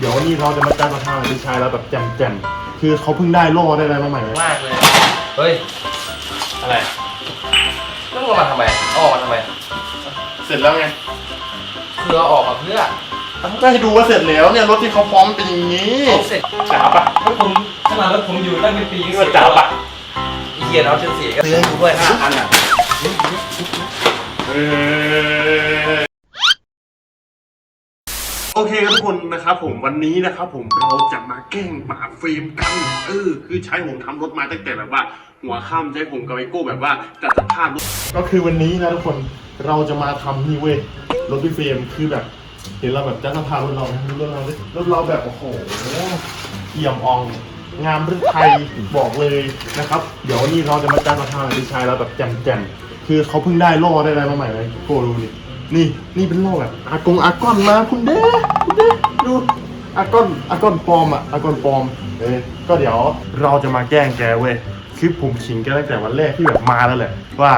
เดี๋ยววันนี้เราจะมาจ้างกระทางพี่ชายเราแบบแจ่มๆ คือเขาเพิ่งได้โล่ได้อะไรมาใหม่ไหมมากเลย เฮ้ย อะไรต้องเอามาทำไมเอาออกมาทำไม เสร็จแล้วไงคือเอาออกมาเพื่อก็ให้ดูว่าเสร็จแล้วเนี่ยรถที่เขาพร้อมเป็นอย่างนี้เอาเสร็จจ๋าปะรถผมขนาดรถผมอยู่ตั้งเป็นปีนี่ว่าจ๋าปะไอ้เหี้ยน้องเชนสีก็ซื้อให้กูด้วยห้าอันอะเออ โอเคครับทุกคนนะครับผมวันนี้นะครับผมเราจะมาแกล้งป่าเฟรมกันเออคือใช้ผมทำรถมาตั้งแต่แบบว่า หัวค่ำใช้ผมกับไอโก้แบบว่าจัดสภาพรถก็คือวันนี้นะทุกคนเราจะมาทำนี่เว้ยรถพี่เฟรมคือแบบ เห็นเราแบบจัดสภาพรถเราไหมรถเราดิรถเราแบบโอ้โหเอี่ยมอ่องงามเรื่องไทยบอกเลยนะครับ เดี๋ยววันนี้เราจะมาจ้างกระทางพี่ชายเราแบบแจ่มๆคือเขาเพิ่งได้โล่ได้อะไรมาใหม่เลยโก้ดูนี่ นี่นี่เป็นโล่แบบอากงอากอนมาคุณเด้คุณเด้ดูอากอนอากอนปลอมอะอากอนปลอมเออก็เดี๋ยวเราจะมาแกล้งแกเว้ยคือผมขิงแกตั้งแต่วันแรกที่แบบมาแล้วแหละว่า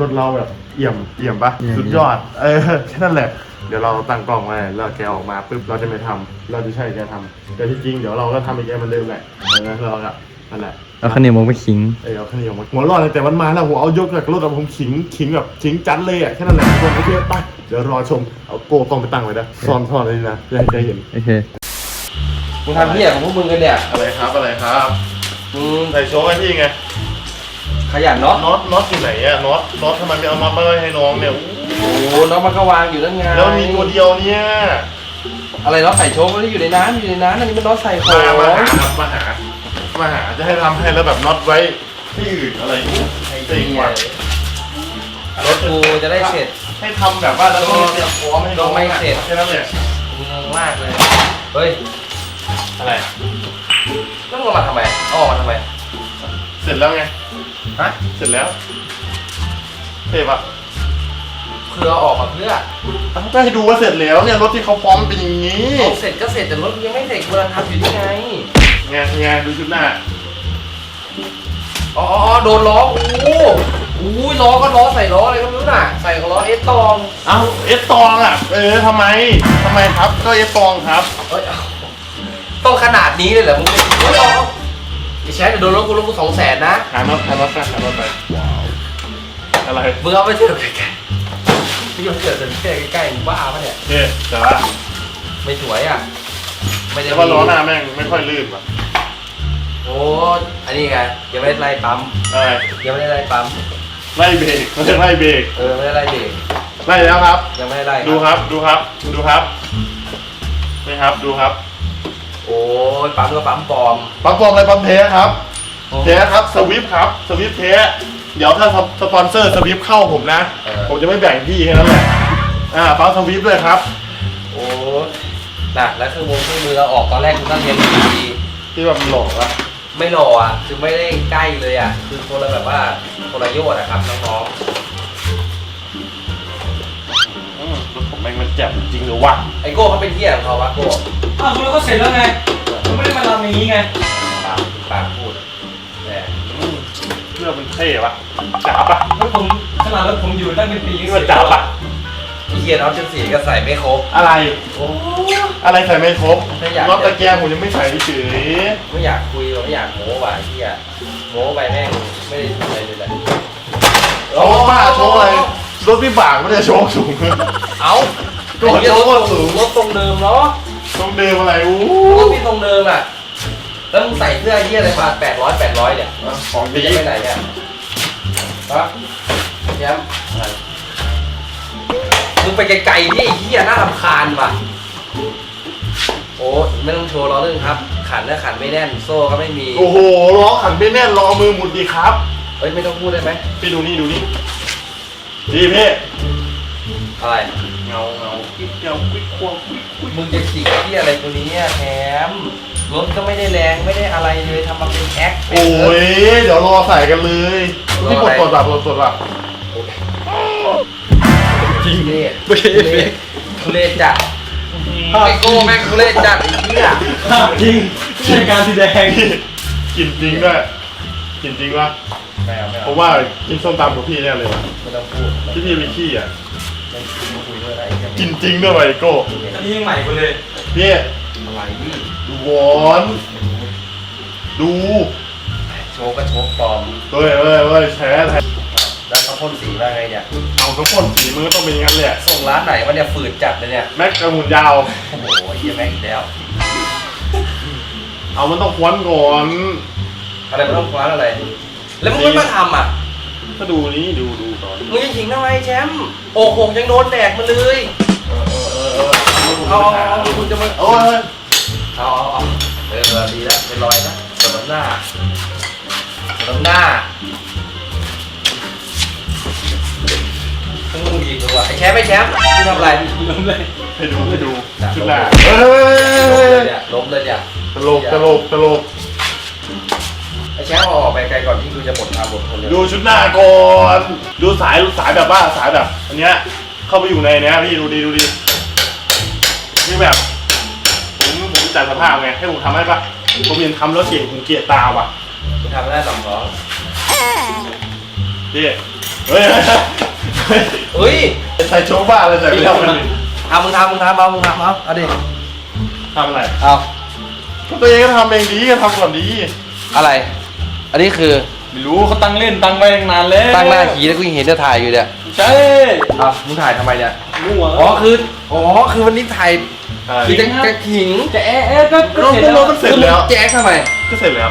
รถเราแบบเอี่ยมเอี่ยมปะสุดยอด เออแค่นั้นแหละเดี๋ยวเราตั้งกล้องไว้แล้วแกออกมาปุ๊บเราจะไม่ทำเราจะใช่แกทำแต่ที่จริงเดี๋ยวเราก็ทำให้แกเหมันเดิมแหละเออเราก็นั่นแหละ เอาข้าวเหนียวมงไปขิงเออเอาข้าวเหนียวมาหัวเรอดเลยแต่มันมาแล้วผมเอายกจากรถอะผมขิงขิงแบบขิงจัดเลยอะแค่นั้นแหละทุกคนโอเคไปเดี๋ยวรอชมเอาโก้ต้องไปตั้งไว้นะซ่อนซ่อนเลยนะจะให้แกเห็นโอเคมึงทำเหี้ยของพวกมึงกันเนี่ยอะไรครับอะไรครับมึงใส่โชว์ให้พี่ไงขยันเนาะน็อตน็อตอยู่ไหนอะน็อตน็อตทำไมไม่เอาน็อตมาให้น้องเนี่ยโอ้โหน้องมันก็วางอยู่นั่นไงแล้วมีตัวเดียวเนี่ยอะไรเนาะใส่โชว์ไม่ได้อยู่ในน้ำอยู่ในน้ำอันนี้มันน้องใส่ขอมางมาหาครับมาหา มาหาจะให้ทำให้แล้วแบบน็อตไว้ที่อื่นอะไรอย่างเงี้ยไอ้จริงเหี้ยว่ะรถกูจะได้เสร็จ ให้ทำแบบว่าแล้วก็เตรียมพร้อมให้น้องไม่เสร็จ แค่นั้นแหละงงมากเลย เฮ้ย อะไรต้องเอามาทำไมเอาออกมาทำไม เสร็จแล้วไงฮะ เสร็จแล้วเท่ปะคือเอาออกมาเพื่อก็ให้ดูว่าเสร็จแล้วเนี่ยรถที่เขาพร้อมเป็นอย่างนี้ เอาเสร็จก็เสร็จแต่รถยังไม่เสร็จกูกำลังทำอยู่นี่ไง ไงไงดูชุดหน้า อ๋ออ๋อโดนล้อโอ้โหอู้ยล้อก็ล้อใส่ล้ออะไรก็ไม่รู้น่ะ ใส่ล้อเอสตองเอ้าเอสตองอะ เออทำไมทำไมครับ ก็เอสตองครับ เอ้ยต้องขนาดนี้เลยเหรอมึงโอ้ยเอาไอ้แชทเดี๋ยวโดนรถกูรถกูสองแสนนะหาน็อตหาน็อตไปหาน็อตไปอะไร มึงเอาไปเถอะใกล้ๆพี่เอาเถอะเดินแค่ใกล้ๆมึงบ้าปะเนี่ยเท่แต่ว่าไม่สวยอะ ไม่ได้แต่ว่าล้อหน้าแม่งไม่ค่อยลื่นว่ะ โอ้อันนี้ไงยังไม่ได้ไล่ปั๊มอะไรยังไม่ได้ไล่ปั๊มไล่เบรกเขาเรียกไล่เบรกเออไม่ได้ไล่เบรกไล่แล้วครับ ยังไม่ได้ไล่ดูครับดูครับดูครับนี่ครับดูครับ โอ้ยปั๊มก็ปั๊มปลอมปั๊มปลอมอะไรปั๊มเทสครับเทสครับสวิฟครับสวิฟเทสเดี๋ยวถ้าสปอนเซอร์สวิฟเข้าผมนะเออผมจะไม่แบ่งพี่แค่นั้นแหละอ่าปั๊มสวิฟด้วยครับ โอ้น่ะแล้วเครื่องมือเครื่องมือเราออกตอนแรกคุณต้องเรียนดีที่แบบหลอกอะๆ ไม่หล่ออะคือไม่ได้ใกล้เลยอะ คือคนละแบบว่าคนละโยชน์อะครับน้องอืมรถผมแม่งมันแจ่มจริงหรือวะๆไอโก้เขาเป็นเที่ยของเขาวะโก้อ้าวคุณแล้วก็เสร็จแล้วไงคุณไม่ได้มาทำอย่างนี้ไงปากปากพูดแต่อืมเพื่อมันเท่ปะจ๋าปะรถผมขนาดรถผมอยู่ตั้งเป็นปีนี่ว่าจ๋าปะไอ เฮียน้องชั้นสี่ก็ใส่ไม่ครบ อะไร โอ้ อะไรใส่ไม่ครบไม่อยาก น็อตตะแกรงผมยังไม่ใส่เฉยไม่อยากคุยว่ะไม่อยากโม้ว่ะไอ้เฮียโม้ไปแม่งไม่ได้ทำอะไรเลยแหละโอ้บ้าโชว์อะไรรถวิบากไม่ได้โชว์สูง เอ้าก็หัวไอ้เหี้ยโชรว์ถก็สูงรถตรงเดิมเนาะต้องเดิมอะไรอู้รถพี่ตรงเดิมอะ แล้วมึงใส่เสื้อเฮียอะไรมาแปดร้อยแปดร้อยเนี่ย ของมึงดีจะไปไหนเนี่ยฮะแย้ม มึงไปไกลๆนี่ไอ้เฮียน่ารำคาญว่ะ โอ้ไม่ต้องโชว์ล้อเรื่องครับ ขันนะขันไม่แน่น โซ่ก็ไม่มี โอ้โหล้อขันไม่แน่นล้อมือหมุนดีครับเฮ้ยไม่ต้องพูดได้ไหมพี่ดูนี่ดูนี่ดีพี่อะไร เงาเงากิ๊กเงากิ๊กควงกิ๊กกิ๊กมึงจะจิกที่อะไรตัวนี้อะแถมรถก็ไม่ได้แรงไม่ได้อะไรเลยทำมาเป็นแอคเป็นโอ้ยเดี๋ยวรอใส่กันเลยรอนี่กอะดไรกดแบบกดกดแบบจริงเนี่ย ไม่ใช่เอฟเฟกต์ทุเรศจัดไอโก้แม่งทุเรศจัดไอ้เหี้ยจริงไม่ใช่การแสดงกินจริงด้วยกินจริงวะไม่เอาไม่ผเอามว่ากินส้มตำกับพี่แน่เลยวะไม่ต้องพูดที่พี่ไปขี้อะไม่คุยด้วยอะไรกินจริงด้วยวะไอโก้อันนี้ยังใหม่กว่าเลยพี่อะไรนี่ดูวอนดูโชว์ก็โชว์ปลอมเฮ้ยเฮ้ยเฮ้ยแชร์แทน แล้วเขาพ่นสีว่าไงเนี่ย เอาทุกคนสีมือต้องเป็นอย่างนั้นแหละส่งร้านไหนวะเนี่ยฝืดจัดเลยเนี่ย แม็กกระหุ่นยาว โอ้โหเฮียแม่งอีกแล้ว เอามันต้องควนก่อนอะไรมันต้องคว้าอะไร แล้วมึงไม่มาทำอะ ก็ดูนี้ดูดูก่อนมึงจะขิงทำไมแชมป์โอ้โหยังโดนแดกมาเลย เออเออเออเออเอาเอาเอาเอาคุณจะมาโอ้ยเอาเอาเอาเออดีแล้วเป็นรอยนะสมน้ำหน้า แชมป์ไอ้แชมป์มึงทำอะไรล้มเลยให้ดูให้ดูน่ะชุดหน้าล้มเฮ้ยเลยเนี่ยล้มเลยเนี่ยตลกตลกตลกไอ้แชมป์เอาออกไปไกลก่อนที่กูจะหมดความอดทนเลยดูชุดหน้าก่อนดูสายสายแบบว่าสายแบบ อันเนี้ยเข้าไปอยู่ในเนี้ยพี่ดูดีดูดีนี่แบบผมผมจัดสภาพไงให้ผมทำให้ปะผมเรียนทำแล้วเก่งผมเกลียดตาว่ะกูทำไม่ได้สองท้องพี่เฮ้ย เฮ้ยเฮ้ยใส่โชว์บ้าอะไรใส่ไม่ได้มันนี่ทำมึงทำมึงทำเอามึงทำเอาเอาดิทำอะไรเอาก็ตัวเองก็ทำเองดีก็ทำก่อนดี อะไร อันนี้คือไม่รู้เขาตั้งเล่นตั้งไปตั้งนานแล้วตั้งหน้าขี่แล้วกูยังเห็นจะถ่ายอยู่เนี่ยใช่อ้าวมึงถ่ายทำไมเนี่ยมั่วอ๋อคืออ๋อคือวันนี้ถ่ายใช่คือจะจะขิงจะแอะแอะก็ก็เสร็จแล้วก็เสร็จแล้วแจ๊กทำไมก็เสร็จแล้ว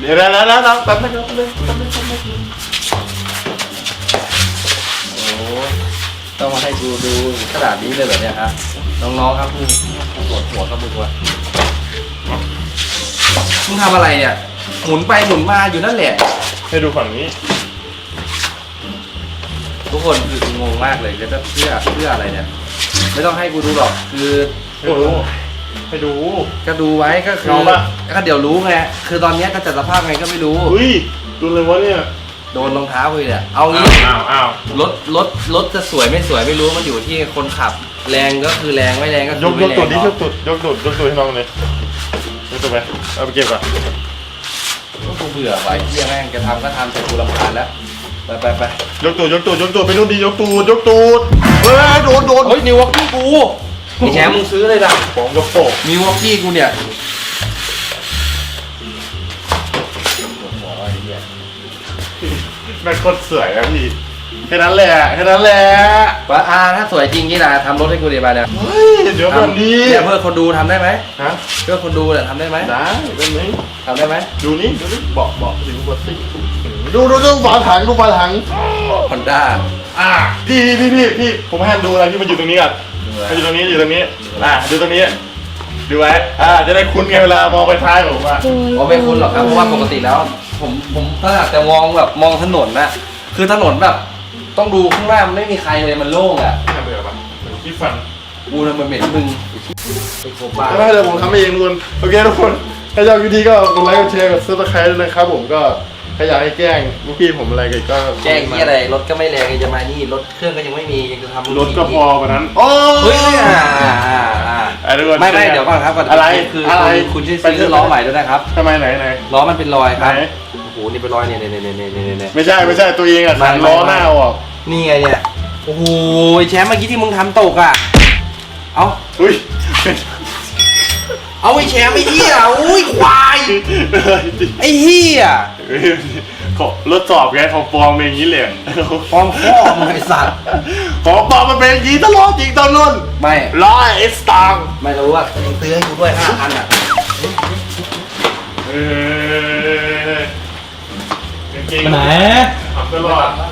เดี๋ยวนะนะนะนะแป๊บนึงแป๊บนึงแป๊บนึงแป๊บนึง ต้องมาให้กูดูขนาดนี้เลยเหรอเนี่ยฮะน้องๆครับมึงปวดหัวครับมึงวะมึงทำอะไรเนี่ยหมุนไปหมุนมาอยู่นั่นแหละ ให้ดูฝั่งนี้ ทุกคนคือกูงงมากเลยแล้วเพื่อเพื่ออะไรเนี่ย ไม่ต้องให้กูดูหรอกคือให้ดูให้ดู ก็ดูไว้ก็คือลองปะก็เดี๋ยวรู้ไงคือตอนเนี้ยก็จัดสภาพไงก็ไม่รู้อุ้ยดูเลยวะเนี่ย โดนรองเท้าไปเนี่ยเอางี้อ้าวอ้าวรถรถรถจะสวยไม่สวยไม่รู้มันอยู่ที่คนขับ แรงก็คือแรงไม่แรงก็คืยอกไม่ยกแรงตูดดิยเนาะกตูดยกตูดยกตูดให้น้องเลยยกตูดไปเอาไปเก็บก่อนก็กูเบื่อไว้เที่ยแม่งจะทำก็ทำแต่กูรำคาญแล้วไปไปไปยกตูดยกตูดยกตูดไปนู่นดิยกตูดยกตูดเฮ้ยโดนโดนเฮ้ยนิววอกกี้กูไอแชมป์มึงซื้อเลยล่ะของกระโปงนิววอกกี้กูเนี่ย แม่งโคตรสวยอะพี่แค่นั้นแหละแค่นั้นแหละว่าอ่าถ้าสวยจริงนี่นะทำรถให้กูดีไปเนี่ยเฮ้ยเดี๋ยวแบบนี้เนี่ยเพื่อคนดูทำได้ไหมฮะเพื่อคนดูเนี่ยทำได้ไหมได้เป็นไหมทำได้ไหมดูนี่ดูนี่เบาะเบาะถึงหัวติ๊กดูดูดูฝาถังดูฝาถังฮอนด้าอ่าพี่พี่พี่พี่ผมให้ดูอะไรที่มันอยู่ตรงนี้ก่อนมันอยู่ตรงนี้อยู่ตรงนี้อ่าดูตรงนี้ ดูไว้อ่าจะได้คุ้นไงเวลามองไปท้ายผมว่าอ๋อไม่คุ้นหรอกครับเพราะว่าปกติแล้ว ผมผมถ้าหากแต่มองแบบมองถนนนะคือถนนแบบ ต้องดูข้างหน้ามันไม่มีใครเลยมันโล่งอะทำเบื่อปะที่ฟันกูทำมันเหม็นมึงไอ้โคบ้าไม่เป็นไรเดี๋ยวผมทำเองทุกคนโอเคทุกคนถ้าชอบวิดีก็กดไลค์กดแชร์กดซับสไครต์ด้วยนะครับผมก็ถ้าอยากให้แกล้งลูกพี่ผมอะไรก็แจ้งที่อะไรรถก็ไม่แรงยังจะมานี่รถเครื่องก็ยังไม่มียังจะทำรถก็พอกว่านั้นโอ้เฮ้ย อ่าอ่าอ่าอ่าอะทุกคนไม่ไม่เดี๋ยวก่อนครับก่อนอะไรคืออะไรคุณคุณช่วยซื้อล้อใหม่ด้วยนะครับทำไมไหนไหนล้อมันเป็นรอยครับไหนโอ้โหนี่เป็นรอยเนี่ยเนี่ยเนี่ยเนี่ยเนี่ยเนี่ยไม่ใช่ไม่ใช่ตัวเองอะไม่ขันไม่ล้อไม่หน้าออกนี่ไงเนี่ยโอ้โหแชมป์เมื่อกี้ที่มึงทำตกอะเอาอุ้ยเอาไอ้แชมป์ไอ้เหี้ยอุ้ยควายไอ้เหี้ย ขอรถสอบไงของปลอมเป็นอย่างนี้เลยฟองพ่อมึงไอ้สัตว์ของปลอมมันเป็นอย่างนี้ตลอดจริงตอนนู้นไม่ร้อยเอสตังค์ไม่รู้อะยังซื้อให้กูด้วยห้าพันอะเออจริงไปไหนขับตลอดห้าพัน